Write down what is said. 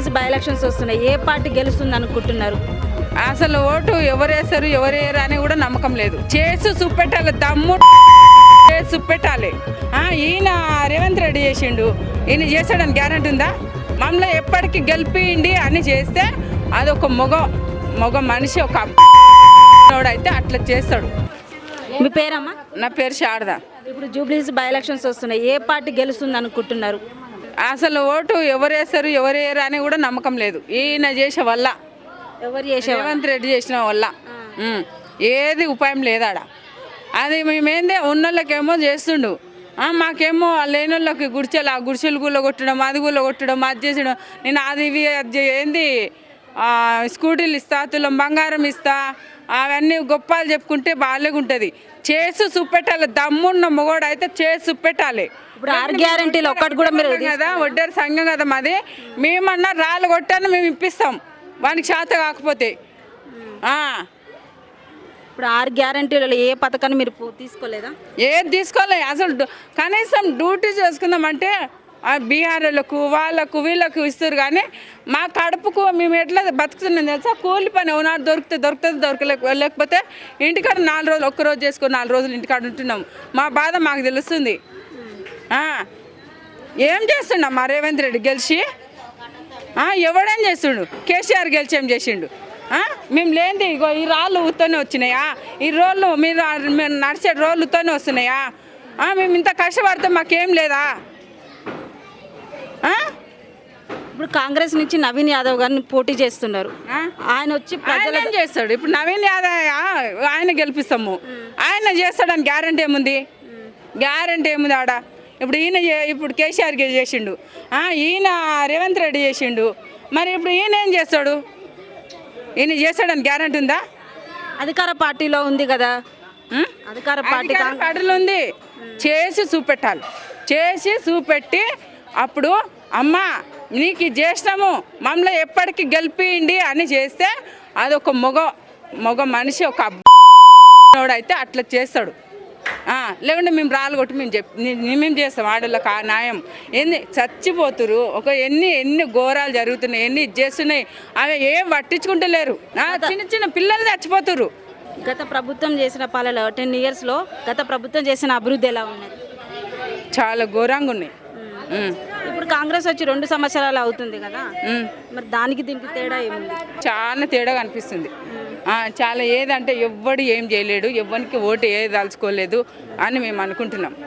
Jubilees by elections వస్తున్నాయి. ఏ party గెలుస్తుంది అనుకుంటున్నారు? అసలు ఓటు ఎవరేస్తారు ఎవరేరు అని కూడా నమ్మకం లేదు. చేసి చూపెట్టాలి దమ్ము చేసి చూపెట్టాలి. ఆ, ఈయన రేవంత్ రెడ్డి చేసిండు. ఈయన చేస్తాడని గ్యారంటీ ఉందా? మమ్మల్ని ఎప్పటికీ గెలిపియండి అని చేస్తే అది ఒక మగ. మగ మనిషి ఒక అయితే అట్లా చేస్తాడు. మీ పేరమ్మా? నా పేరు శారద. ఇప్పుడు జూబ్లీస్ బై ఎలక్షన్స్ వస్తున్నాయి. ఏ పార్టీ గెలుస్తుంది అనుకుంటున్నారు? అసలు ఓటు ఎవరేస్తారు ఎవరేరు అని కూడా నమ్మకం లేదు. ఈయన చేసే వల్ల. ఎవరు చేసే రేవంత్ రెడ్డి చేసిన వల్ల. ఉమ్. ఏది ఉపాయం లేదాడ. అది మేమేందే ఉన్నోళ్ళకేమో చేస్తుండు. ఆ, మాకేమో ఆ లేని వాళ్ళకి గుడిచెలు ఆ గుడిచెలు గుళ్ళ కొట్టడం అది గుళ్ళ కొట్టడం అది చేసడం. నేను అది ఇవి అది చే- ఏంది? ఆ, స్కూటీలు ఇస్తా తులం బంగారం ఇస్తా అవన్నీ గొప్పలు చెప్పుకుంటే బాగాలేగుంటుంది చేసి చూపెట్టాలి దమ్మున్న మొగోడు అయితే చేసి చూపెట్టాలి ఇప్పుడు ఆరు గ్యారంటీలు ఒక్కటి కూడా మీరు కదా వడ్డేరు సంఘం కదా మాది. మేమన్నా రాళ్ళు కొట్టాను మేము ఇప్పిస్తాం. వానికి శాత కాకపోతే. ఇప్పుడు ఆరు గ్యారంటీలలో ఏ పథకాన్ని మీరు తీసుకోలేదా? ఏది తీసుకోలే. అసలు కనీసం డ్యూటీ చేసుకుందామంటే బీహార్లకు వాళ్ళకు వీళ్ళకు ఇస్తారు కానీ మా కడుపుకు మేము ఎట్లా బతుకుతున్నాం తెలుసా? కూలి పని ఉన్నాడు దొరికితే దొరుకుతుంది దొరకలేక లేకపోతే ఇంటికాడ నాలుగు రోజులు ఒక్క రోజు చేసుకొని నాలుగు రోజులు ఇంటికాడ ఉంటున్నాం. మా బాధ మాకు తెలుస్తుంది. ఏం చేస్తున్నాం మా రేవంత్ రెడ్డి గెలిచి? ఎవడేం చేస్తుండు? కేసీఆర్ గెలిచి ఏం చేసిండు? మేము లేనిది ఇగో ఈ రాళ్ళు ఉత్తనే వచ్చినాయా? ఈ రోళ్ళు మీరు నడిచే రోళ్ళు ఉత్తనే వస్తున్నాయా? మేము ఇంత కష్టపడితే మాకేం లేదా? ఇప్పుడు కాంగ్రెస్ నుంచి నవీన్ యాదవ్ గారిని పోటీ చేస్తున్నారు? ఆయన వచ్చి ప్రజల ఏం చేస్తాడు? ఇప్పుడు నవీన్ యాదవ్ ఆయన గెలిపిస్తాము. ఆయన చేస్తాడని గ్యారంటీ ఏముంది? గ్యారంటీ ఏముంది ఆడ? ఇప్పుడు ఈయన ఇప్పుడు కేసీఆర్ చేసిండు. ఈయన రేవంత్ రెడ్డి చేసిండు. మరి ఇప్పుడు ఈయన ఏం చేస్తాడు? ఈయన చేస్తాడని గ్యారంటీ ఉందా? అధికార పార్టీలో ఉంది కదా? అధికార పార్టీ పార్టీలో ఉంది. చేసి చూపెట్టాలి. చేసి చూపెట్టి అప్పుడు అమ్మా నీకు ఇది చేసినాము మమ్మల్ని ఎప్పటికీ గెలిపియండి అని చేస్తే అదొక మగ మగ మనిషి ఒక అబ్బాయి అయితే అట్లా చేస్తాడు. లేకుంటే మేము రాళ్ళు కొట్టి మేము చెప్ మేము చేస్తాం? ఆడోళ్ళకి ఆ న్యాయం. ఎన్ని చచ్చిపోతురు. ఒక ఎన్ని ఎన్ని ఘోరాలు జరుగుతున్నాయి ఎన్ని ఇది చేస్తున్నాయి అవి ఏం పట్టించుకుంటలేరు చిన్న చిన్న పిల్లలు చచ్చిపోతురు. గత ప్రభుత్వం చేసిన పాలలో టెన్ ఇయర్స్లో గత ప్రభుత్వం చేసిన అభివృద్ధి ఎలా ఉన్నది చాలా ఘోరంగా ఉన్నాయి. ఇప్పుడు కాంగ్రెస్ వచ్చి రెండు సంవత్సరాలు అవుతుంది కదా. మరి దానికి దీనికి తేడా ఏముంది? చాలా తేడా కనిపిస్తుంది చాలా ఏదంటే ఎవ్వడు ఏం చేయలేడు ఎవ్వరికి ఓటు ఏది తలుచుకోలేదు అని మేము అనుకుంటున్నాం.